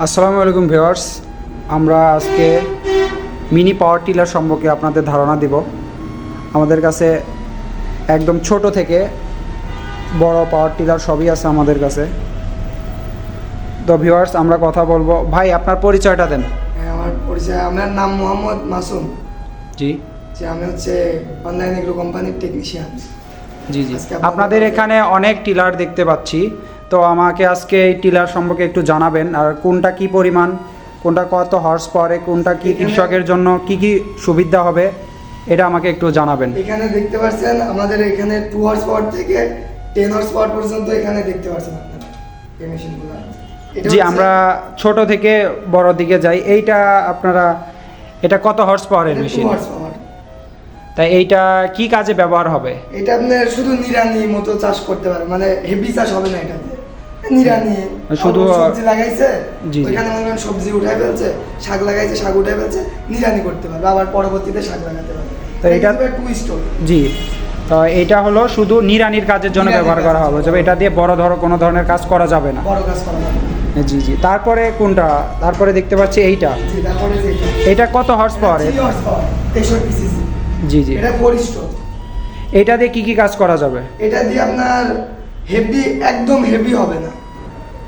আসসালামু আলাইকুম ভিউয়ার্স। আমরা আজকে মিনি পাওয়ার টিলার সম্পর্কে আপনাদের ধারণা দিব। আমাদের কাছে একদম ছোট থেকে বড় পাওয়ার টিলার সবই আছে আমাদের কাছে। তো ভিউয়ার্স আমরা কথা বলব। ভাই আপনার পরিচয়টা দেন। হ্যাঁ, আমার পরিচয় আমার নাম মোহাম্মদ মাসুম। জি। যে আমি হচ্ছে অনলাইন এগ্রো কোম্পানির টেকনিশিয়ান। জি জি। আপনাদের- আপনাদের এখানে অনেক টিলার দেখতে পাচ্ছি। তো আমাকে আজকে এই টিলার সম্পর্কে একটু জানাবেন আর কোনটা কি পরিমাণ কোনটা কত হর্স পাওয়ারে কোনটা কি কৃষকের জন্য কি কি সুবিধা হবে এটা আমাকে একটু জানাবেন। এখানে দেখতে পাচ্ছেন আমাদের এখানে টু হর্স পাওয়ার থেকে টেন হর্স পাওয়ার পর্যন্ত এখানে দেখতে পাচ্ছেন আপনারা এই মেশিনগুলো এটা জি আমরা ছোট থেকে বড় দিকে যাই। এইটা আপনারা এটা কত হর্স পাওয়ারের এটা মেশিন 2 horse তাই এইটা কি কাজে ব্যবহার হবে? এটা আপনি শুধু নিরানি মতো চাষ করতে পারেন মানে হেভি চাষ হবে না এটাতে নিরানি। শুধু, সবজি লাগাইছে। ওইখানে মনে করেন সবজি উঠাই ফেলছে শাক লাগাইছে শাক উঠাই ফেলছে নিরানি করতে পারবে আবার পরবর্তীতে শাক লাগাতে পারবে। তো এটা- টু স্টোর জি। তো এটা হলো শুধু নিরানির কাজের জন্য ব্যবহার করা হবে তবে এটা দিয়ে বড় ধরো কোনো ধরনের কাজ করা যাবে না। বড় কাজ করা যাবে জি জি। তারপরে কোনটা? তারপরে দেখতে পাচ্ছি এইটা। এটা কত হর্স পাওয়ার জি জি। এটা ফোর স্টোর এটা দিয়ে কি কি কাজ করা যাবে? এটা দিয়ে আপনার হেভি একদম হেভি হবে না।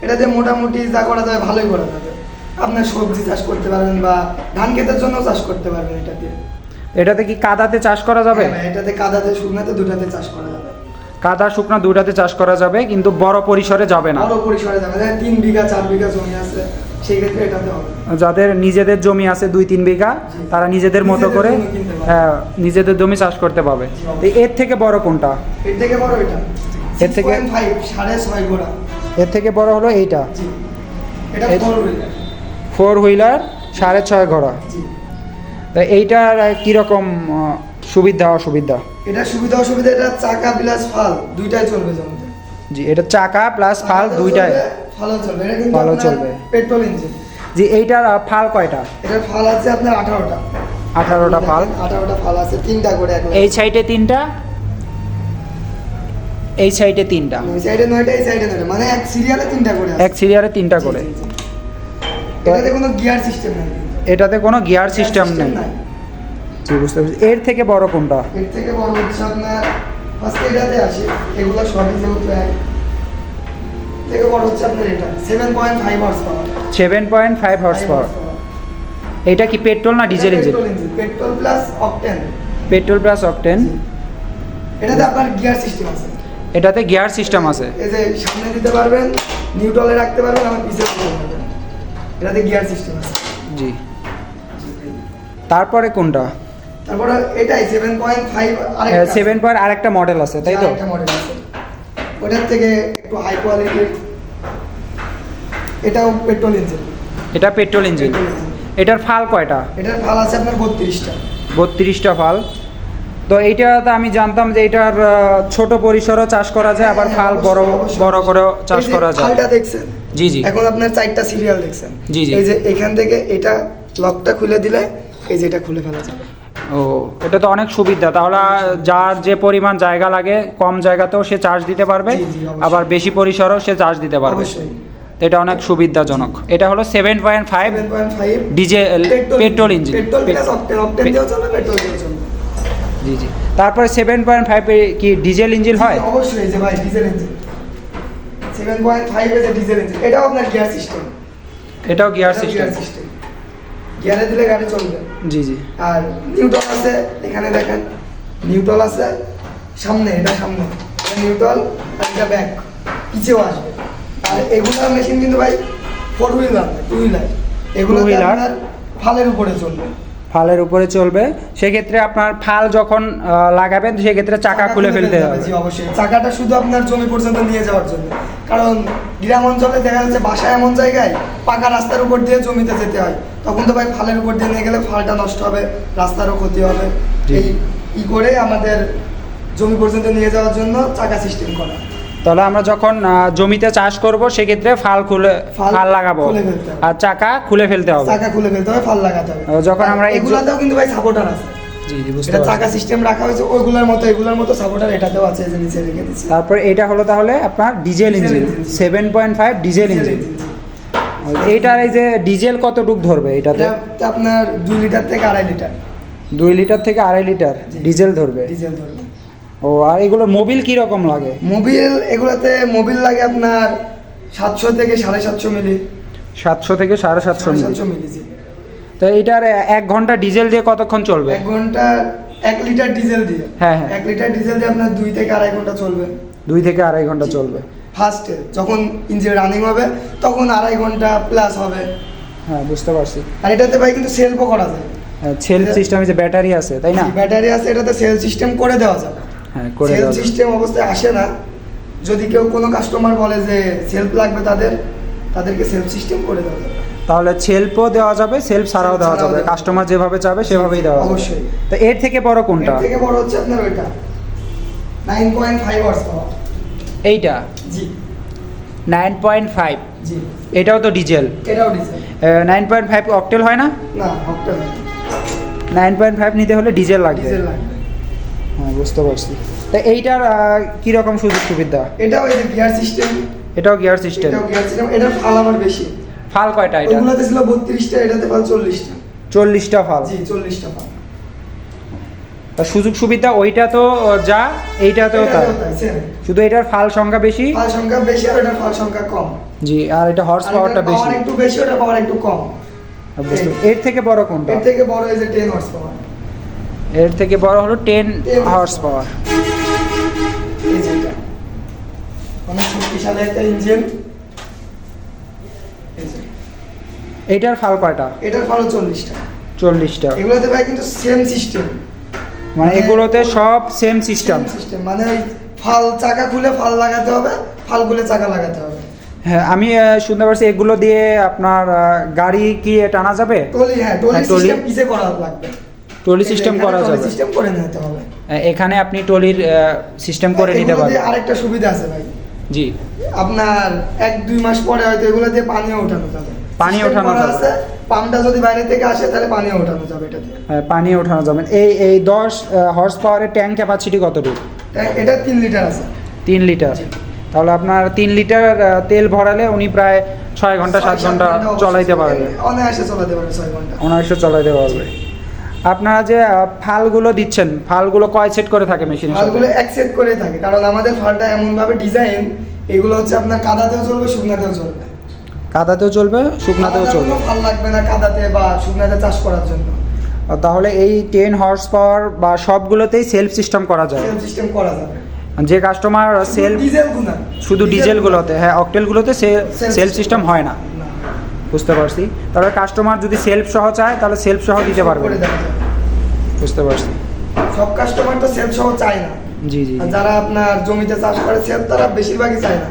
এটা দিয়ে মোটামুটি যা করা যাবে ভালোই করা যাবে। আপনার সবজি চাষ করতে পারবেন বা ধান ক্ষেতের জন্য চাষ করতে পারবেন এটা দিয়ে। এটাতে কি কাদাতে চাষ করা যাবে? হ্যাঁ, এটাতে কাদাতে শুকনাতে দুটাতে চাষ করা যাবে। কাদা শুকনো দুটাতে চাষ করা যাবে কিন্তু বড় পরিসরে যাবে না। বড় পরিসরে যাবে যেমন তিন বিঘা চার বিঘা জমি আছে সেই ক্ষেত্রে এটাতে হবে। যাদের নিজেদের জমি আছে দুই তিন বিঘা তারা নিজেদের মতো নিজেদের করে জমি কিনতে পারবে। হ্যাঁ, নিজেদের জমি চাষ করতে তো এর থেকে বড় কোনটা? এর থেকে বড় এটা। এর থেকে- ফাইভ সাড়ে ছয় গোড়া। এর থেকে বড় হলো এইটা। ফোর হুইলার সাড়ে ছয় ঘোড়া। তা এইটার কীরকম সুবিধা অসুবিধা? এটা সুবিধা অসুবিধা এটা চাকা প্লাস ফাল দুইটাই চলবে জমিতে। জি এটা চাকা প্লাস ফাল দুইটাই। ফালও চলবে। এটা কিন্তু ফালও চলবে। পেট্রোল ইঞ্জিন জি এইটার ফাল কয়টা? এটার ফাল আছে আপনার আঠারোটা। আঠারোটা ফাল। আঠারোটা ফাল আছে তিনটা করে এই সাইডে তিনটা? এই সাইডে তিনটা। ওই সাইডে নয়টা এই সাইডে নয়টা। মানে এক সিরিয়ালে তিনটা করে এক সিরিয়ালে তিনটা করে। এটাতে কোনো গিয়ার সিস্টেম নেই। এটাতে কোনো গিয়ার সিস্টেম নেই। জি বুঝতে পারছি। এর থেকে বড় কোনটা? এর থেকে বড় হচ্ছে আপনার ফার্স্টে এটাতে আসে এগুলো সবই যেহেতু এক। থেকে বড় হচ্ছে আপনার এটা seven point five horse power seven point five horse power এটা কি পেট্রোল না diesel engine petrol engine petrol plus octane petrol plus octane এটাতে আপনার গিয়ার সিস্টেম আছে। এটাতে গিয়ার সিস্টেম আছে। এই যে সামনে দিতে পারবেন নিউট্রালে রাখতে পারবেন আমার পারবেন। এটাতে গিয়ার সিস্টেম আছে। জি। তারপরে কোনটা? তারপরে এটাই seven point five seven point আরেকটা মডেল আছে তাই তো? একটা মডেল আছে। ওটার থেকে একটু হাই কোয়ালিটির এটাও পেট্রোল ইঞ্জিন এটা পেট্রোল ইঞ্জিন এটার ফাল কয়টা? এটার ফাল আছে আপনার বত্রিশটা। বত্রিশটা ফাল। তো এইটা তো আমি জানতাম যে এটার ছোট পরিসরও চাষ করা যায় আবার ফাল বড় বড় করেও চাষ করা যায়। ফালটা দেখছেন? জি জি। এখন আপনার চারটা সিরিয়াল দেখছেন। জি, জি। এই যে এখান থেকে এটা লকটা খুলে দিলে এই যে এটা খুলে ফেলা যাবে। ও এটা তো অনেক সুবিধা। তাহলে যার যে পরিমাণ জায়গা লাগে কম জায়গাতেও সে চার্জ দিতে পারবে। আবার বেশি পরিসরও সে চার্জ দিতে পারবে। এটা অনেক সুবিধাজনক। এটা হলো seven point five diesel petrol engine petrol জি জি। তারপরে সেভেন পয়েন্ট ফাইভ কি ডিজেল ইঞ্জিন হয়? অবশ্যই যে ভাই diesel engine seven point five এ যে ডিজেল ইঞ্জিন এটাও আপনার গিয়ার সিস্টেম এটাও গিয়ার গিয়ার সিস্টেম গিয়ারে দিলে গাড়ি চলবে। জি জি। আর নিউটল আছে এখানে দেখেন নিউটল আছে সামনে এটা সামনে। নিউটল আর এটা ব্যাক পিছেও আসবে। আর এগুলার মেশিন কিন্তু ভাই ফোর হুইলার টু হুইলার এগুলো আপনার ফালের উপরে চলবে। ফালের উপরে চলবে সেক্ষেত্রে আপনার ফাল যখন লাগাবেন সেক্ষেত্রে চাকা খুলে ফেলতে হবে। জি অবশ্যই। চাকাটা শুধু আপনার জমি পর্যন্ত নিয়ে যাওয়ার জন্য। কারণ গ্রাম অঞ্চলে দেখা যাচ্ছে বাসা এমন জায়গায় পাকা রাস্তার উপর দিয়ে জমিতে যেতে হয়। তখন তো ভাই ফালের উপর দিয়ে নিয়ে গেলে ফালটা নষ্ট হবে রাস্তারও ক্ষতি হবে। এই ই করে আমাদের জমি পর্যন্ত নিয়ে যাওয়ার জন্য চাকা সিস্টেম করা। তাহলে আমরা যখন জমিতে চাষ করব সেক্ষেত্রে ফাল খুলে ফাল লাগাবো। আর চাকা খুলে ফেলতে হবে। চাকা খুলে ফেলতে হবে ফাল লাগাতে হবে। যখন আমরা এগুলাতেও কিন্তু ভাই সাপোর্টার আছে। জি জি বুঝতে এটা চাকা সিস্টেম রাখা হয়েছে ওইগুলোর মতো এগুলোর মতো সাপোর্টার এটাতেও আছে এই যে নিচে রেখে দিচ্ছি। তারপর এটা হলো তাহলে আপনার diesel engine. Seven point five diesel engine. এইটার এই যে ডিজেল কতটুক ধরবে এটাতে? আপনার দুই লিটার থেকে আড়াই লিটার। দুই লিটার থেকে আড়াই লিটার ডিজেল ধরবে। ডিজেল ধরবে। ও আর এগুলোর মোবিল কি রকম লাগে? মোবিল এগুলোতে মোবিল লাগে আপনার সাতশো থেকে সাড়ে সাতশো মিলি। সাতশো থেকে সাড়ে সাতশো মিলি। সাতশো মিলি। তো এইটার এক ঘণ্টা ডিজেল দিয়ে কতক্ষণ চলবে? এক ঘণ্টা এক লিটার ডিজেল দিয়ে। হ্যাঁ, হ্যাঁ। এক লিটার ডিজেল দিয়ে আপনার দুই থেকে আড়াই ঘণ্টা চলবে। দুই থেকে আড়াই ঘণ্টা চলবে। ফার্স্টে যখন ইঞ্জিন রানিং হবে তখন আড়াই ঘণ্টা প্লাস হবে। হ্যাঁ বুঝতে পারছি। আর এটাতে ভাই কিন্তু সেলফও করা যায় সেলফ সিস্টেমে যে ব্যাটারি আছে তাই না? ব্যাটারি আছে এটাতে সেল সিস্টেম করে দেওয়া যাবে। হ্যাঁ সেল দেওয়া যাবে। সিস্টেম অবস্থায় আসে না। যদি কেউ কোনো কাস্টমার বলে যে সেলফ লাগবে তাদের তাদেরকে সেলফ সিস্টেম করে দেওয়া যাবে তাহলে সেলফও দেওয়া যাবে সেলফ ছাড়াও দেওয়া যাবে। কাস্টমার যেভাবে চাবে সেভাবেই দেওয়া অবশ্যই। তো এর থেকে বড় কোনটা? এর থেকে বড় হচ্ছে আপনার ওইটা। Nine point five horse power এইটা? জি। নাইন পয়েন্ট ফাইভ জি। এটাও তো ডিজেল এটাও diesel nine point five octane হয় না? না অক্টা নাইন পয়েন্ট ফাইভ নিতে হলে ডিজেল লাগবে। ডিজেল লাগবে হ্যাঁ বুঝতে পারছি। তো এইটার আহ, কি রকম সুযোগ সুবিধা এটাও এই গিয়ার সিস্টেম এটাও গিয়ার সিস্টেম এটাও গিয়ার সিস্টেম এটার ফাল আবার বেশি। ফাল কয়টা এটা? ওগুলোতে ছিল বত্রিশটা এটাতে ফাল চল্লিশটা। চল্লিশটা ফাল। জি চল্লিশটা ফাল। তা সুযোগ সুবিধা ওইটা তো যা এইটাতেও তাই। শুধু এটার ফাল সংখ্যা বেশি? ফাল সংখ্যা বেশি আর এটার ফাল সংখ্যা কম। জি আর এটা হর্স পাওয়ারটা বেশি। একটু বেশি ওটা পাওয়ার একটু কম। এর থেকে বড় কোনটা? এর থেকে বড় এই যে টেন হর্স পাওয়ার এর থেকে বড় হলো টেন হর্স পাওয়ার এই যে এটা। অনেক শক্তিশালী একটা ইঞ্জিন এটার ফাল কয়টা? এটার ফালও চল্লিশটা। চল্লিশটা। এগুলোতে ভাই কিন্তু সেম সিস্টেম মানে এগুলোতে সব সেম সিস্টেম সিস্টেম মানে ফাল চাকা খুলে ফাল লাগাতে হবে ফাল খুলে চাকা লাগাতে হবে। হ্যাঁ আমি শুনতে পারছি এগুলো দিয়ে আপনার গাড়ি কি টানা যাবে? টলি হ্যাঁ টলি হ্যাঁ, সিস্টেম কিসে করা লাগবে। টলি সিস্টেম করা যাবে। সিস্টেম করে নিতে হবে। এখানে আপনি টলির সিস্টেম করে নিতে পারবেন। আরেকটা সুবিধা আছে ভাই। জি। আপনার এক দুই মাস পরে হয়তো এগুলো দিয়ে পানিও ওঠানো যাবে। পানি ওঠানো যাবে। পাম্পটা যদি বাইরে থেকে আসে তাহলে পানিও ওঠানো যাবে এটাতে আহ, পানি ওঠানো যাবে। এই এই দশ হর্স পাওয়ারের ট্যাঙ্ক ক্যাপাসিটি কতটুকু? এটা তিন লিটার আছে। তিন লিটার তাহলে আপনার তিন লিটার তেল ভরালে উনি প্রায় ছয় ঘণ্টা সাত ঘণ্টা চলাইতে পারবে। অনায়াসে চলাতে পারবে ছয় ঘণ্টা। অনায়াসে চলাইতে পারবে। আপনারা যে ফালগুলো দিচ্ছেন ফালগুলো কয় সেট করে থাকে মেশিনের ফালগুলো এক সেট করে থাকে কারণ আমাদের ফালটা এমন ভাবে ডিজাইন এগুলো হচ্ছে আপনার কাদাতেও চলবে শুকনাতেও চলবে। কাদাতেও চলবে শুকনাতেও চলবে। ফাল লাগবে না কাদাতে বা শুকনাতে চাষ করার জন্য। তাহলে এই টেন হর্স পাওয়ার বা সবগুলোতেই সেলফ সিস্টেম করা যায়। সেলফ সিস্টেম করা যাবে। যে কাস্টমার সেলফ ডিজেল শুধু ডিজেলগুলোতে হ্যাঁ অকটেলগুলোতে সেলফ সিস্টেম হয় না। বুঝতে পারছি। তাহলে কাস্টমার যদি সেলফ সহ চায় তাহলে সেলফ সহ দিতে পারবে। বুঝতে পারছি। সব কাস্টমার তো সেলফ সহ চায় না। জি জি যারা আপনার জমিতে চাষ করে সেলফ তারা বেশিরভাগই চায় না।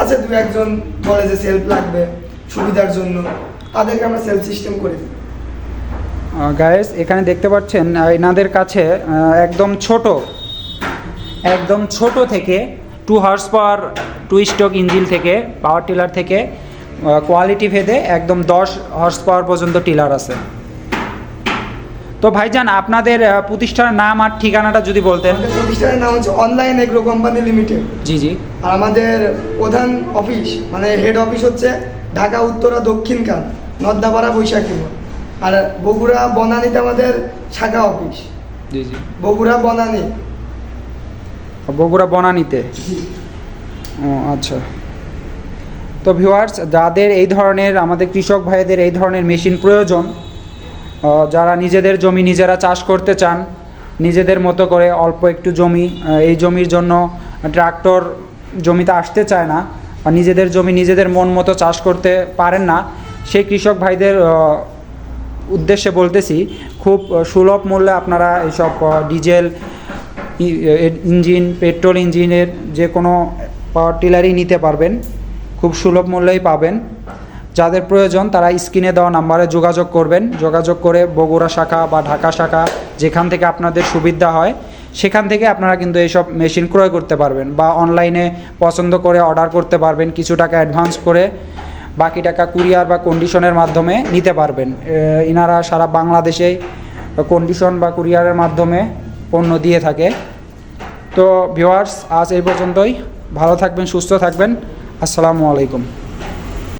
আছে দু একজন বলে যে সেলফ লাগবে সুবিধার জন্য। তাদেরকে আমরা সেলফ সিস্টেম করে দিই। গায়েস এখানে দেখতে পাচ্ছেন এনাদের কাছে একদম ছোট একদম ছোট থেকে two horse power two stroke engine থেকে পাওয়ার টিলার থেকে কোয়ালিটি ভেদে একদম দশ হর্স পাওয়ার পর্যন্ত টিলার আছে। তো ভাইজান আপনাদের প্রতিষ্ঠানের নাম আর ঠিকানাটা যদি বলতেন। প্রতিষ্ঠানের নাম হচ্ছে অনলাইন এগ্রো কোম্পানি লিমিটেড জি জি। আর আমাদের প্রধান অফিস মানে হেড অফিস হচ্ছে ঢাকা উত্তরা দক্ষিণ কান নদ্দাপাড়া বৈশাখী আর বগুড়া বনানীতে আমাদের শাখা অফিস জি জি। বগুড়া বনানী। বগুড়া বনানীতে? ও আচ্ছা। তো ভিউয়ার্স যাদের এই ধরনের, আমাদের কৃষক ভাইদের এই ধরনের মেশিন প্রয়োজন যারা নিজেদের জমি নিজেরা চাষ করতে চান, নিজেদের মতো করে অল্প একটু জমি এই জমির জন্য ট্রাক্টর জমিতে আসতে চায় না, বা নিজেদের জমি নিজেদের মন মতো চাষ করতে পারেন না, সেই কৃষক ভাইদের উদ্দেশ্যে বলতেছি, খুব সুলভ মূল্যে আপনারা এইসব ডিজেল ইঞ্জিন, পেট্রোল ইঞ্জিনের যে কোনো পাওয়ার টিলারই নিতে পারবেন। খুব সুলভ মূল্যেই পাবেন। যাদের প্রয়োজন তারা স্ক্রিনে দেওয়া নাম্বারে যোগাযোগ করবেন। যোগাযোগ করে বগুড়া শাখা বা ঢাকা শাখা যেখান থেকে আপনাদের সুবিধা হয়, সেখান থেকে আপনারা কিন্তু এইসব মেশিন ক্রয় করতে পারবেন বা অনলাইনে পছন্দ করে অর্ডার করতে পারবেন, কিছু টাকা অ্যাডভান্স করে বাকি টাকা কুরিয়ার বা কন্ডিশনের মাধ্যমে নিতে পারবেন। ইনারা সারা বাংলাদেশে কন্ডিশন বা কুরিয়ারের মাধ্যমে পণ্য দিয়ে থাকে। তো ভিওয়ার্স আজ এই পর্যন্তই। ভালো থাকবেন, সুস্থ থাকবেন। আসসালামু আলাইকুম।